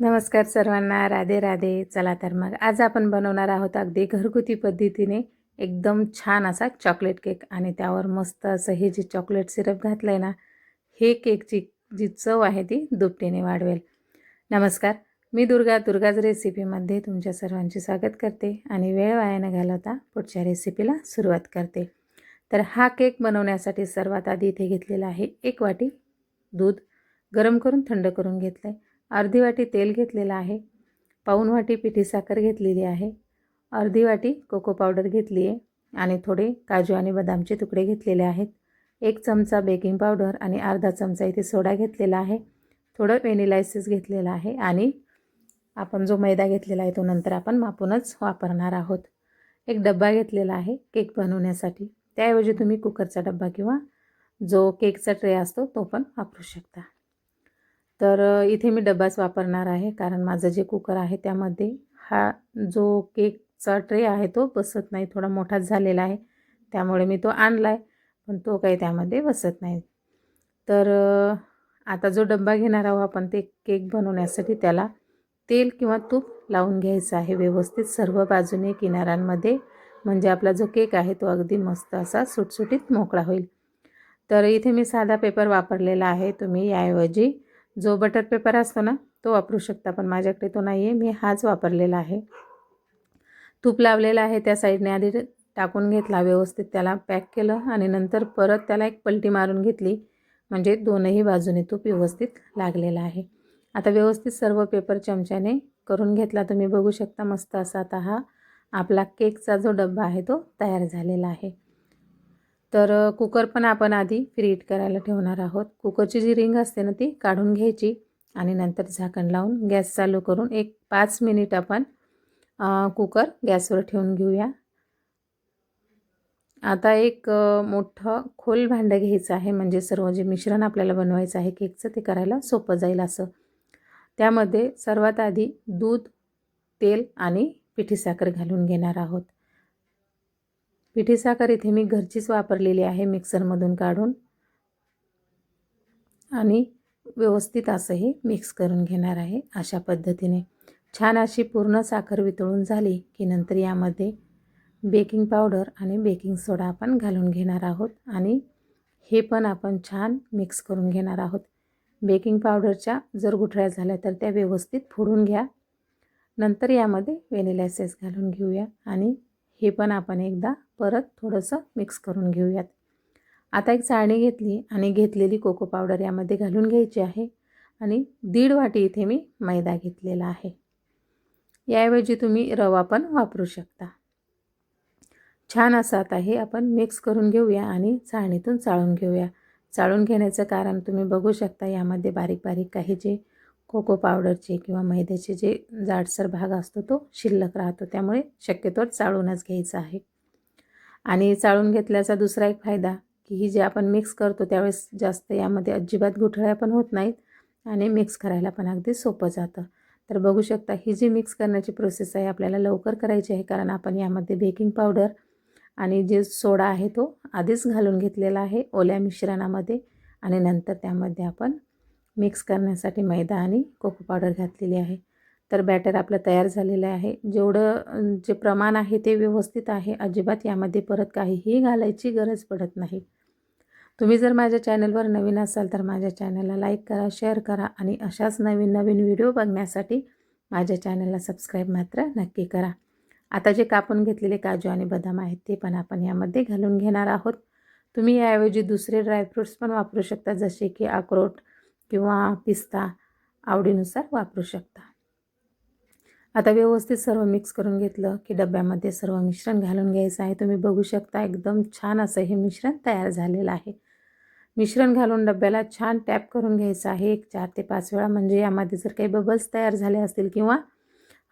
नमस्कार सर्वांना. राधे राधे. चला तर मग आज आपण बनवणार आहोत अगदी घरगुती पद्धतीने एकदम छान असा चॉकलेट केक आणि त्यावर मस्त असं हे जे चॉकलेट सिरप घातलं आहे ना हे केकची जी चव आहे ती दुपटीने वाढवेल. नमस्कार. मी दुर्गा दुर्गाज रेसिपीमध्ये तुमच्या सर्वांचे स्वागत करते आणि वेळ वाया न घालवता पुढच्या रेसिपीला सुरुवात करते. तर हा केक बनवण्यासाठी सर्वात आधी इथे घेतलेला आहे एक वाटी दूध गरम करून थंड करून घेतलं आहे अर्धी वाटी तेल घेतलेलं आहे. पाऊन वाटी पिठी साखर घेतलेली आहे. अर्धी वाटी कोको पावडर घेतली आहे आणि थोडे काजू आणि बदामचे तुकडे घेतलेले आहेत. एक चमचा बेकिंग पावडर आणि अर्धा चमचा इथे सोडा घेतलेला आहे. थोडं व्हेनिलायसिस घेतलेलं आहे आणि आपण जो मैदा घेतलेला आहे तो नंतर आपण मापूनच वापरणार आहोत. एक डब्बा घेतलेला आहे केक बनवण्यासाठी. त्याऐवजी तुम्ही कुकरचा डब्बा किंवा जो केकचा ट्रे असतो तो पण वापरू शकता. तर इथे मी डब्बाच वापरणार आहे. कारण माझं जे कुकर आहे त्यामध्ये हा जो केकचा ट्रे आहे तो बसत नाही. थोडा मोठाच झालेला आहे. त्यामुळे मी तो आणला आहे पण तो काही त्यामध्ये बसत नाही. तर आता जो डब्बा घेणार आहोत आपण ते केक बनवण्यासाठी त्याला तेल किंवा तूप लावून घ्यायचं आहे. व्यवस्थित सर्व बाजूने किनाऱ्यांमध्ये. म्हणजे आपला जो केक आहे तो अगदी मस्त असा सुटसुटीत मोकळा होईल. तर इथे मी साधा पेपर वापरलेला आहे. तुम्ही याऐवजी जो बटर पेपर असतो ना तो वापरू शकता पण माझ्याकडे तो नाही आहे मी हाच वापरलेला आहे. तूप लावलेला आहे त्या साईडने आधी टाकून घेतला व्यवस्थित. त्याला पॅक केलं आणि नंतर परत त्याला एक पलटी मारून घेतली. म्हणजे दोनही बाजूने तूप व्यवस्थित लागलेला आहे. आता व्यवस्थित सर्व पेपर चमच्याने करून घेतला. तुम्ही बघू शकता मस्त असा आता हा आपला केकचा जो डब्बा आहे तो तयार झालेला आहे. तर कुकर पण आपण आधी फ्रीट करायला ठेवणार आहोत. कुकरची जी रिंग असते ना ती काढून घ्यायची आणि नंतर झाकण लावून गॅस चालू करून एक पाच मिनिट आपण कुकर गॅसवर ठेवून घेऊया. आता एक मोठं खोल भांडं घ्यायचं आहे. म्हणजे सर्व जे मिश्रण आपल्याला बनवायचं आहे केकचं ते करायला सोपं जाईल असं. त्यामध्ये सर्वात आधी दूध तेल आणि पिठी साखर घालून घेणार आहोत. पिठी साखर इथे मी घरचीच वापरलेली आहे मिक्सरमधून काढून. आणि व्यवस्थित असं हे मिक्स करून घेणार आहे अशा पद्धतीने. छान अशी पूर्ण साखर वितळून झाली की नंतर यामध्ये बेकिंग पावडर आणि बेकिंग सोडा आपण घालून घेणार आहोत. आणि हे पण आपण छान मिक्स करून घेणार आहोत. बेकिंग पावडरच्या जर गुठळ्या झाल्या तर त्या व्यवस्थित फोडून घ्या. नंतर यामध्ये व्हेनिला एसेस घालून घेऊया. आणि हे पण आपण एकदा परत थोडंसं मिक्स करून घेऊयात. आता एक चाळणी घेतली आणि घेतलेली कोको पावडर यामध्ये घालून घ्यायची आहे आणि दीड वाटी इथे मी मैदा घेतलेला आहे. याऐवजी तुम्ही रवा पण वापरू शकता. छान असं आता हे आपण मिक्स करून घेऊया आणि चाळणीतून चाळून घेऊया. चाळून घेण्याचं कारण तुम्ही बघू शकता यामध्ये बारीक बारीक काही जे कोको पावडरचे किंवा मैद्याचे जे जाडसर भाग असतो तो शिल्लक राहतो. त्यामुळे शक्यतोवर चाळूनच घ्यायचं आहे. आणि चाळून घेतल्याचा दुसरा एक फायदा की ही जे आपण मिक्स करतो त्यावेळेस जास्त यामध्ये अजिबात गुठळ्या पण होत नाहीत आणि मिक्स करायला पण अगदी सोपं जातं. तर बघू शकता ही जी मिक्स करण्याची प्रोसेस आहे आपल्याला लवकर करायची आहे कारण आपण यामध्ये बेकिंग पावडर आणि जे सोडा आहे तो आधीच घालून घेतलेला आहे ओल्या मिश्रणामध्ये आणि नंतर त्यामध्ये आपण मिक्स करण्यासाठी मैदा आणि कोको पावडर घातलेली आहे. तर बॅटर आपलं तयार झालेलं आहे. जेवढं जे प्रमाण आहे ते व्यवस्थित आहे. अजिबात यामध्ये परत काहीही घालायची गरज पडत नाही. तुम्ही जर माझ्या चॅनलवर नवीन असाल तर माझ्या चॅनलला लाईक करा शेअर करा आणि अशाच नवीन नवीन व्हिडिओ बघण्यासाठी माझ्या चॅनलला सबस्क्राईब मात्र नक्की करा. आता जे कापून घेतलेले काजू आणि बदाम आहेत ते पण आपण यामध्ये घालून घेणार आहोत. तुम्ही याऐवजी दुसरे ड्रायफ्रूट्स पण वापरू शकता जसे की अक्रोट किंवा पिस्ता आवडीनुसार वापरू शकता. आता व्यवस्थित सर्व मिक्स करून घेतलं की डब्यामध्ये सर्व मिश्रण घालून घ्यायचं आहे. तुम्ही बघू शकता एकदम छान असं हे मिश्रण तयार झालेलं आहे. मिश्रण घालून डब्याला छान टॅप करून घ्यायचं आहे. एक चार ते पाच वेळा म्हणजे यामध्ये जर काही बबल्स तयार झाले असतील किंवा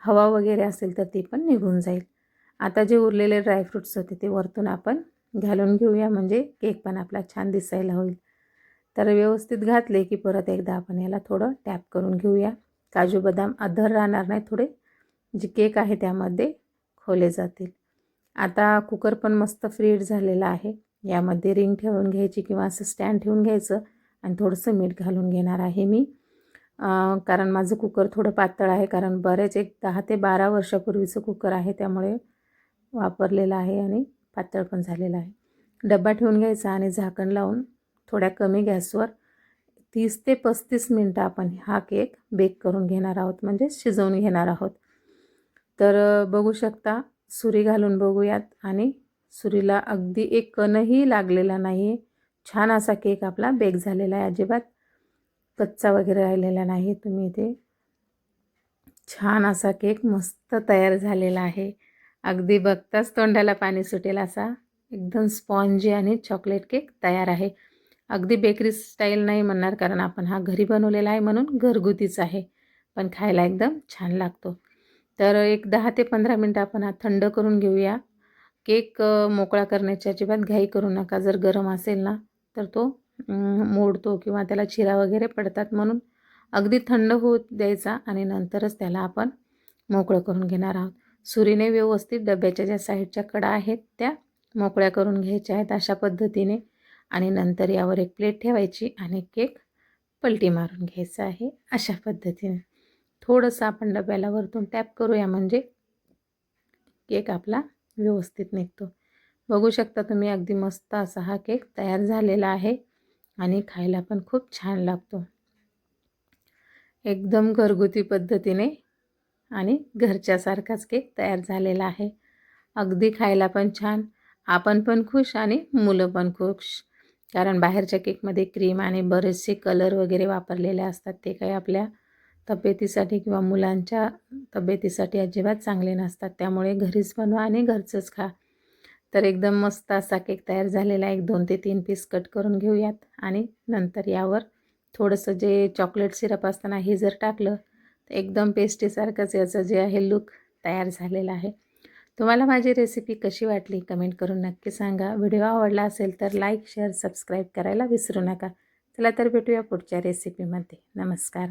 हवा वगैरे असेल तर ते पण निघून जाईल. आता जे उरलेले ड्रायफ्रूट्स होते ते वरतून आपण घालून घेऊया. म्हणजे केक पण आपला छान दिसायला होईल. तर व्यवस्थित घातले की परत एकदा आपण याला थोडं टॅप करून घेऊया. काजू बदाम अधर राहणार नाही थोडे. जे केक आहे त्यामध्ये खोले जातील. आता कुकर पण मस्त फ्रीड झालेला आहे. यामध्ये रिंग ठेवून घ्यायची किंवा असं स्टँड ठेवून घ्यायचं आणि थोडंसं मीठ घालून घेणार आहे मी. कारण माझं कुकर थोडं पातळ आहे कारण बरेच एक दहा ते बारा वर्षापूर्वीचं कुकर आहे त्यामुळे वापरलेलं आहे आणि पातळ पण झालेलं आहे. डब्बा ठेवून घ्यायचा आणि झाकण लावून थोड्या कमी गॅसवर तीस ते पस्तीस मिनटं आपण हा केक बेक करून घेणार आहोत म्हणजे शिजवून घेणार आहोत. तर बघू शकता सुरी घालून बघूयात आणि सुरीला अगदी एक कणही लागलेला नाही छान असा केक आपला बेक झालेला आहे अजिबात कच्चा वगैरे राहिलेला नाही तुम्ही इथे छान असा केक मस्त तयार झालेला आहे. अगदी बघताच तोंडाला पाणी सुटेल असा एकदम स्पॉन्जी आणि चॉकलेट केक तयार आहे. अगदी बेकरी स्टाईल नाही म्हणणार कारण आपण हा घरी बनवलेला आहे म्हणून घरगुतीच आहे. पण खायला एकदम छान लागतो. तर एक दहा ते पंधरा मिनटं आपण हा थंड करून घेऊया. केक मोकळा करण्याची अजिबात घाई करू नका. जर गरम असेल ना तर तो मोडतो किंवा त्याला चिरा वगैरे पडतात म्हणून अगदी थंड होऊ द्यायचा आणि नंतरच त्याला आपण मोकळं करून घेणार आहोत. सुरीने व्यवस्थित डब्याच्या ज्या साईडच्या कडा आहेत त्या मोकळ्या करून घ्यायच्या आहेत अशा पद्धतीने. आणि नंतर यावर एक प्लेट ठेवायची आणि केक पलटी मारून घ्यायचा आहे अशा पद्धतीने. थोडंसं आपण डब्याला वरतून टॅप करूया म्हणजे केक आपला व्यवस्थित निघतो. बघू शकता तुम्ही अगदी मस्त असा हा केक तयार झालेला आहे आणि खायला पण खूप छान लागतो. एकदम घरगुती पद्धतीने आणि घरच्यासारखाच केक तयार झालेला आहे. अगदी खायला पण छान आपण पण खुश आणि मुलं पण खुश. कारण बाहेरच्या केकमध्ये क्रीम आणि बरेचसे कलर वगैरे वापरलेले असतात ते काही आपल्या तब्येतीसाठी किंवा मुलांच्या तब्येतीसाठी अजिबात चांगले नसतात. त्यामुळे घरीच बनवा आणि घरचंच खा. तर एकदम मस्त असा केक तयार झालेला एक दोन ते तीन पीस कट करून घेऊयात आणि नंतर यावर थोडंसं जे चॉकलेट सिरप असताना हे जर टाकलं तर एकदम पेस्टीसारखंच याचं जे आहे लुक तयार झालेला आहे. तुम्हाला माझी रेसिपी कशी वाटली कमेंट करून नक्की सांगा. व्हिडिओ आवडला असेल तर लाईक शेअर सबस्क्राईब करायला विसरू नका. चला तर भेटूया पुढच्या रेसिपीमध्ये नमस्कार.